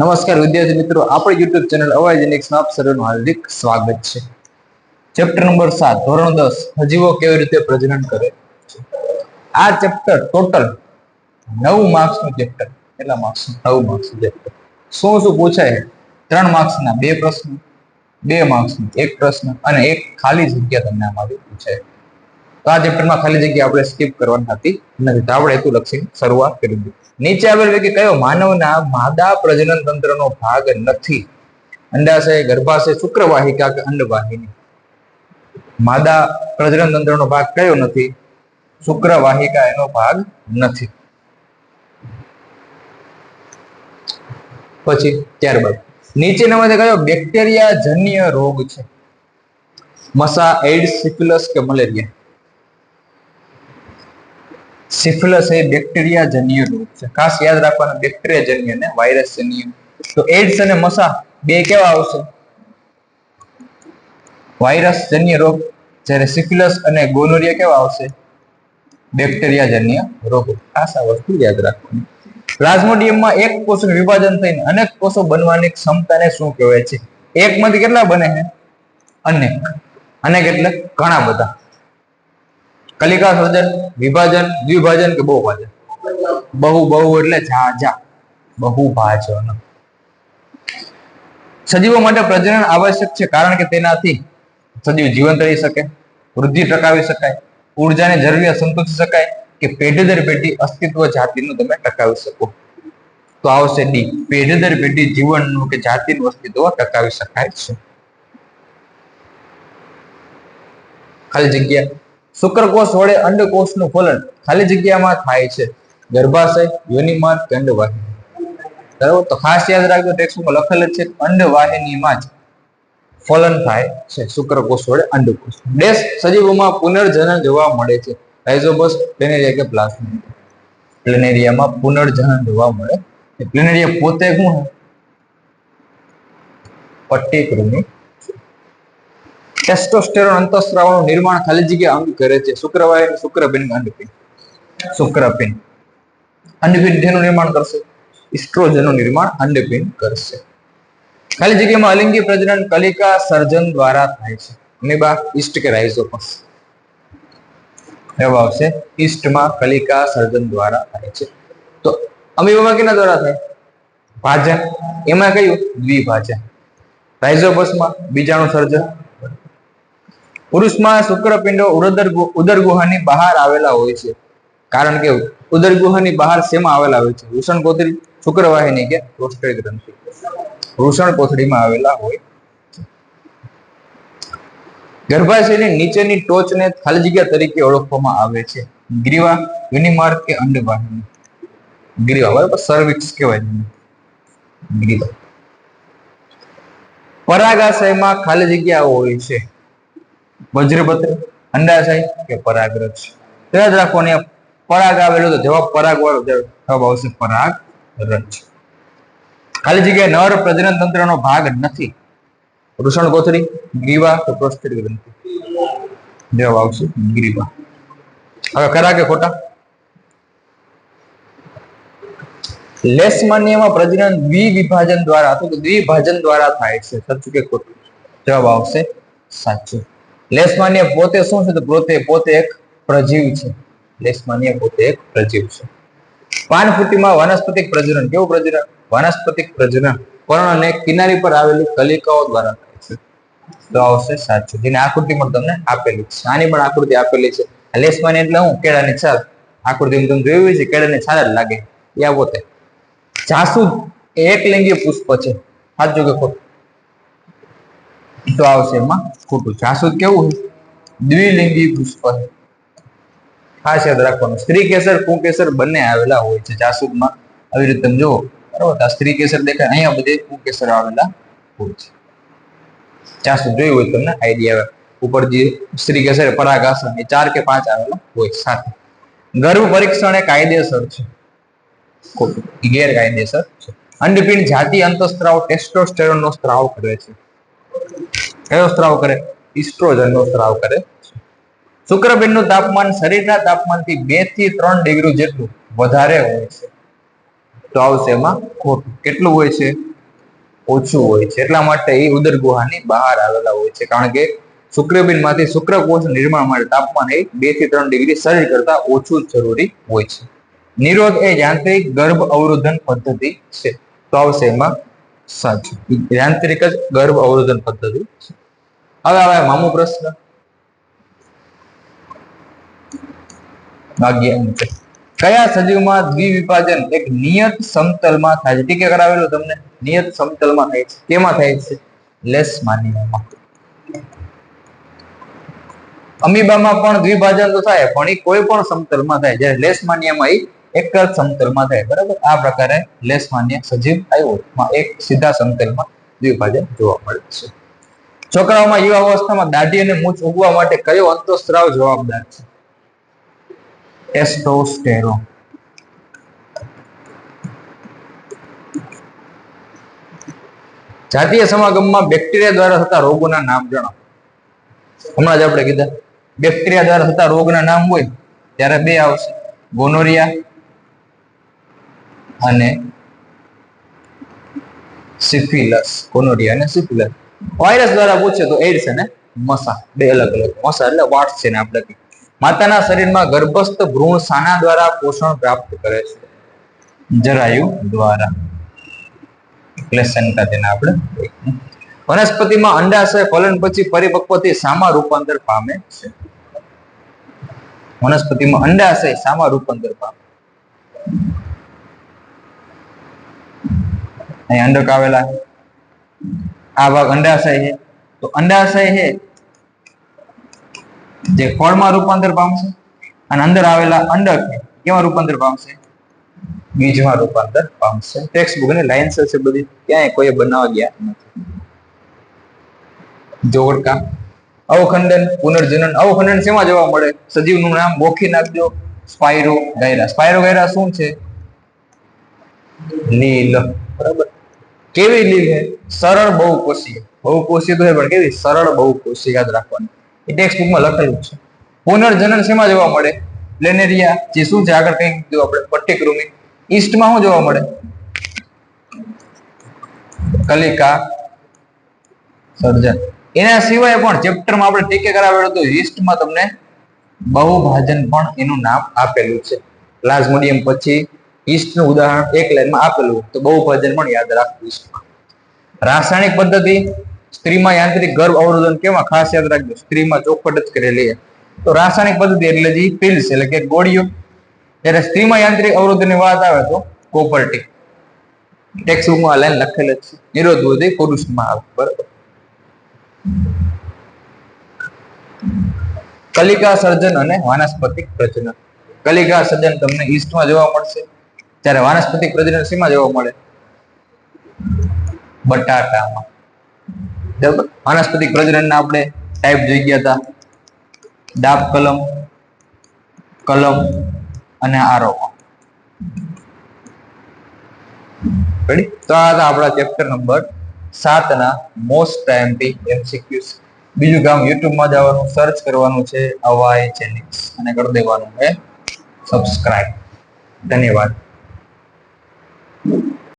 નમસ્કાર વિદ્યાર્થી મિત્રો, આપણી યુટ્યુબ ચેનલ અવાજ ઇન્ડેક્સમાં આપ સર્વનું હાર્દિક સ્વાગત છે. ચેપ્ટર નંબર સાત, ધોરણ દસ સજીવો કેવી રીતે પ્રજનન કરે છે? આ ચેપ્ટર ટોટલ નવ માર્ક્સનું ચેપ્ટર કેટલા માર્ક્સ નવ માર્ક્સનું ચેપ્ટર શું શું પૂછાય? ત્રણ માર્ક્સના બે પ્રશ્ન, બે માર્ક્સનું એક પ્રશ્ન અને એક ખાલી જગ્યા તમને આમાંથી પૂછાય. તો આ ચેપ્ટરમાં ખાલી જગ્યા આપણે સ્કીપ કરવાની હતી. નથી તો આપણે હેતુ લક્ષી શરૂઆત કરી દીધી. નીચે આવેલ પૈકી કયો માનવના માદા પ્રજનન તંત્રનો ભાગ નથી. અંડાશય ગર્ભાશય શુક્રવાહિકા કે અંડવાહિની. માદા પ્રજનન તંત્રનો ભાગ કયો નથી? શુક્રવાહિકા એનો ભાગ નથી. પછી ત્યારબાદ. નીચેનામાંથી કયો બેક્ટેરિયા જન્ય રોગ છે? મસા, એઇડ્સ, સિફિલસ કે મલેરિયા? સિફિલસ એ બેક્ટેરિયા જન્ય રોગ છે. ખાસ યાદ રાખવાનું બેક્ટેરિયા જન્ય ને વાયરસ જન્ય તો એડ્સ અને મસા બે કેવા આવશે? વાયરસ જન્ય રોગ, જ્યારે સિફિલસ અને ગોનોરિયા કેવા આવશે? બેક્ટેરિયા જન્ય રોગો. ખાસ આ વસ્તુ યાદ રાખવાની. પ્લાઝ્મોડિયમમાં એક કોષનું વિભાજન થઈને અનેક કોષો બનવાની ક્ષમતાને શું કહેવાય છે? એકમાંથી કેટલા બને છે? અનેક. અનેક એટલે ઘણા બધા. કલિકા સર્જન, વિભાજન, દ્વિભાજન કે બહુભાજન? બહુ બહુ એટલે જા બહુભાજન સજીવો માટે પ્રજનન આવશ્યક છે કારણ કે તેનાથી સજીવ જીવંત રહી શકે, વૃદ્ધિ ટકાવી શકાય, ઉર્જાને જરૂરિયાત સંતોષી શકાય કે પેઢી દર પેઢી અસ્તિત્વ જાતિનું તમે ટકાવી શકો. તો આવશે ડી પેઢી દર પેઢી જીવનનું કે જાતિનું અસ્તિત્વ ટકાવી શકાય છે. ખાલી જગ્યા. શુક્રકોષ વડે અંડકોષનું ફલન ખાલી જગ્યામાં થાય છે. ગર્ભાશય યોનિમાં અંડવાહિની બરાબર? તો ખાસ યાદ રાખજો ટેક્સ્ટમાં લખેલ છે અંડવાહિનીમાં જ ફલન થાય છે શુક્રકોષ વડે અંડકોષ. ડેશ સજીવોમાં પુનર્જનન જોવા મળે છે. રાઇઝોબસ, પ્લેનેરિયા કે પ્લાઝ્મા? પ્લેનેરિયામાં પુનર્જનન જોવા મળે પ્લેનેરિયા પોતે શું પટ્ટીકૃમિ ટેસ્ટોસ્ટેરોન અંતઃસ્રાવનું નિર્માણ ખાલી જગ્યા અંગ કરે છે. શુક્રવાહિની શુક્રપિન અંડપિન શુક્રપિન અંડપિન જેનું નિર્માણ કરશે? ઇસ્ટ્રોજનનું નિર્માણ અંડપિન કરશે. ખાલી જગ્યામાં અલિંગી પ્રજનન કલિકા સર્જન દ્વારા થાય છે. અમીબા ઈસ્ટ કે રાઇઝોપસ એવા આવશે. ઈસ્ટમાં કલિકા સર્જન દ્વારા થાય છે. તો અમીબામાં કેના દ્વારા થાય? ભાજન એમાં કયું? દ્વિભાજન રાઇઝોપસમાં બીજાણુ સર્જન. પુરુષમાં શુક્રપિંડો ઉદર ઉદર ગુહાની બહાર આવેલા હોય છે. કારણ કે ઉદર ગુહાની બહાર શેમાં આવેલા હોય છે? વૃષણ કોથળી શુક્રવાહિની કે પ્રોસ્ટેટ ગ્રંથિ? વૃષણ કોથળીમાં આવેલા હોય ગર્ભાશયની નીચેની ટોચને ખાલી જગ્યા તરીકે ઓળખવામાં આવે છે. ગ્રીવા યુનિમાર્ગ કે અંડવાહિની? ગ્રીવા, બરાબર? સર્વિક્સ કહેવાય પરાગાશયમાં ખાલી જગ્યા હોય છે. વજ્રપત્ર અંડાશય કે પરાગરજ. યાદ રાખવાની પરાગ આવેલો તો જવાબ પરાગ વાળો જવાબ આવશે પરાગ રજ ખાલી જગ્યાએ નર પ્રજનન તંત્રનો ભાગ નથી. વૃષણ કોથળી, ગ્રીવા તો પ્રોસ્ટેટ ગ્રંથિ. જવાબ આવશે ગ્રીવા. હવે ખરા કે ખોટા. લેસમાન્યમાં પ્રજનન દ્વિવિભાજન દ્વારા અથવા દ્વિભાજન દ્વારા થાય છે. સાચું કે ખોટું? જવાબ આવશે સાચું. લેશમાન્ય પોતે શું છે? તો પોતે પોતે એક પ્રજીવ છે. લેશમાન્ય પોતે એક પ્રજીવ છે. પાનફૂટીમાં વનસ્પતિક પ્રજનન, કેવું પ્રજનન? વનસ્પતિક પ્રજનન. પર્ણ અને કિનારી પર આવેલી કલિકાઓ દ્વારા તો આવશે સાચું. જેની આકૃતિ પણ તમને આપેલી છે. આની પણ આકૃતિ આપેલી છે. લેશમાન્ય એટલે હું? કેળાની છાલ. આકૃતિમાં તમે જોયું છે, કેળાની છાલ જ લાગે. આ પોતે જાસૂદ એ એકલિંગીય પુષ્પ છે. સાચું કે ખોટું. તો આવશે એમાં ખોટું જાસૂદ કેવું છે? દ્વિલિંગી પુષ્પ ખાસ યાદ રાખવાનું. સ્ત્રી કેસર કુકેસર બંને આવેલા હોય છે જાસૂદમાં. આવી રીતે તમે જુઓ. બરાબર? આ સ્ત્રી કેસર દેખાય. અહીંયા બધે કુકેસર આવેલા હોય છે. જાસૂદ જોયું હોય તમને આઈડિયા આવે. ઉપર જે સ્ત્રી કેસર પરાગાસન, એ ચાર કે પાંચ આવેલા હોય સાથે. ગર્ભ પરીક્ષણ એ કાયદેસર છે. ખોટું. ગેરકાયદેસર છે. અંડપિંડ જાતિ, અંતઃસ્ત્રાવ ટેસ્ટોસ્ટેરોન નો સ્ત્રાવ કરે છે. કયો સ્ત્રાવ કરે? ઇસ્ટ્રોજન નો સ્ત્રાવ કરે. શુક્રપિંડનું તાપમાન શરીરના તાપમાનથી બેથી ત્રણ ડિગ્રી જેટલું વધારે હોય છે. તો આવશે એમાં ખોટું. કેટલું હોય છે? ઓછું હોય છે. એટલા માટે એ ઉદર ગુહાની બહાર આવેલા હોય છે. કારણ કે શુક્રબીનમાંથી શુક્રકોષ નિર્માણ માટે તાપમાન એ બેથી ત્રણ ડિગ્રી શરીર કરતા ઓછું જરૂરી હોય છે. નિરોધ એ યાંત્રિક ગર્ભ અવરોધન પદ્ધતિ છે. તો આવશે એમાં સાચું. યાંત્રિક જ ગર્ભ અવરોધન પદ્ધતિ. હવે આવે મામો પ્રશ્ન. કયા સજીવમાં દ્વિવિભાજન એક નિયત સમતલમાં થાય છે? ટીકે કરાવેલું તમને? નિયત સમતલમાં થાય છે. કેમાં થાય છે? લેસ માનીમાં અમીબામાં પણ દ્વિભાજન તો થાય, પણ એ કોઈ પણ સમતલમાં થાય. જ્યારે લેસ માન્યામાં એ એક જ સમતલમાં થાય બરાબર? આ પ્રકારે લેસ માન્ય સજીવ આવ્યો. એક સીધા સમતલમાં દ્વિભાજન જોવા મળે છે. છોકરાઓમાં યુવા અવસ્થામાં દાઢી અને મૂછ ઉગવા માટે કયો અંતઃસ્ત્રાવ જવાબદાર છે? એસ્ટોસ્ટેરોન. જાતીય સમાગમમાં બેક્ટેરિયા દ્વારા થતા રોગોના નામ જણાવો. હમણાં જ આપણે કીધા. બેક્ટેરિયા દ્વારા થતા રોગના નામ હોય, ત્યારે બે આવશે. ગોનોરિયા અને સિફિલસ કોનોડિયા અને સિફિલસ વાયરસ દ્વારા પૂછે તો એડ્સ અને મસા, બે અલગ અલગ. મસા એટલે વાટ્સ છે ને આપણે. માતાના શરીરમાં ગર્ભસ્થ ભ્રૂણ સાના દ્વારા પોષણ પ્રાપ્ત કરે છે. જરાયુ દ્વારા. પ્લેસેન્ટા તેને આપણે. વનસ્પતિમાં અંડાશય ફલન પછી પરિપક્વથી સામા રૂપાંતર પામે છે. વનસ્પતિમાં અંડાશય સામા રૂપાંતર પામે અહીં અંડક આવેલા છે. આ ભાગ અંડાશય છે. તો અંડાશય છે જે ફળમાં રૂપાંતર પામશે અને અંદર આવેલા અંડક કેમાં રૂપાંતર પામશે? બીજમાં રૂપાંતર પામશે. ટેક્સ્ટની લાઇન્સ છે બધી ક્યાંય કોઈ બનાવવા ગયા નથી. જોડકા, અવખંડન, પુનર્જનન. અવખંડન શેમાં જોવા મળે? સજીવનું નામ બોખી નાખજો. સ્પાયરો ગાયરા સ્પાયરો ગાયરા શું છે? લીલ. બરાબર? કેવી લીલ છે? સરળ બહુકોષીય. બહુકોષીય તો હે પણ કેવી? સરળ બહુકોષીય, યાદ રાખવાની. એ ટેક્સ્ટ બુકમાં લખેલું છે. પુનર્જનન શેમાં જોવા મળે? પ્લેનેરિયા, જે શું છે? આગળ કંઈક કીધું આપણે પટ્ટિકૃમિ. ઈસ્ટમાં શું જોવા મળે? કલિકા. સર્જન. એના સિવાય પણ ચેપ્ટરમાં આપણે ટીકે કરાવેલું હતું. ઈસ્ટમાં તમને બહુભાજન પણ એનું નામ આપેલું છે. પ્લાઝ્મોડિયમ પછી ઈસ્ટનું ઉદાહરણ એક લાઈનમાં આપેલું તો બહુભાજન પણ યાદ રાખવું રાસાયણિક પદ્ધતિ, સ્ત્રીમાં યાંત્રિક ગર્ભ અવરોધન કેવા ખાસ યાદ રાખજો. સ્ત્રીમાં ચોખવટ જ કરેલી તો રાસાયણિક પદ્ધતિ એટલે જે પિલ્સ એટલે કે ગોળીઓ. જ્યારે સ્ત્રીમાં યાંત્રિક અવરોધની વાત આવે તો કોપરટી ટેક્સ્ટબુકમાં લાઈન લખેલ જ છે. નિરોધ વધે પુરુષમાં આવે. બરાબર. કલિકા સર્જન અને વાનસ્પતિક પ્રજનન. કલિકા સર્જન તમને ઈસ્ટમાં જોવા મળશે. જ્યારે વાનસ્પતિક પ્રજનન શેમાં જોવા મળે? બટાટામાં બરાબર? વાનસ્પતિક પ્રજનનના આપણે ટાઈપ જોઈ ગયા હતા. ડાબ કલમ કલમ અને આરોપણ તો આ હતા આપણા ચેપ્ટર નંબર સાતના મોસ્ટ ટાઈમથી એમસીક્યુસ બીજું કામ યુટ્યુબમાં જવાનું સર્ચ કરવાનું છે, અવાય ચેનિક્સ અને કરી દેવાનું છે સબસ્ક્રાઇબ ધન્યવાદ. Thank you.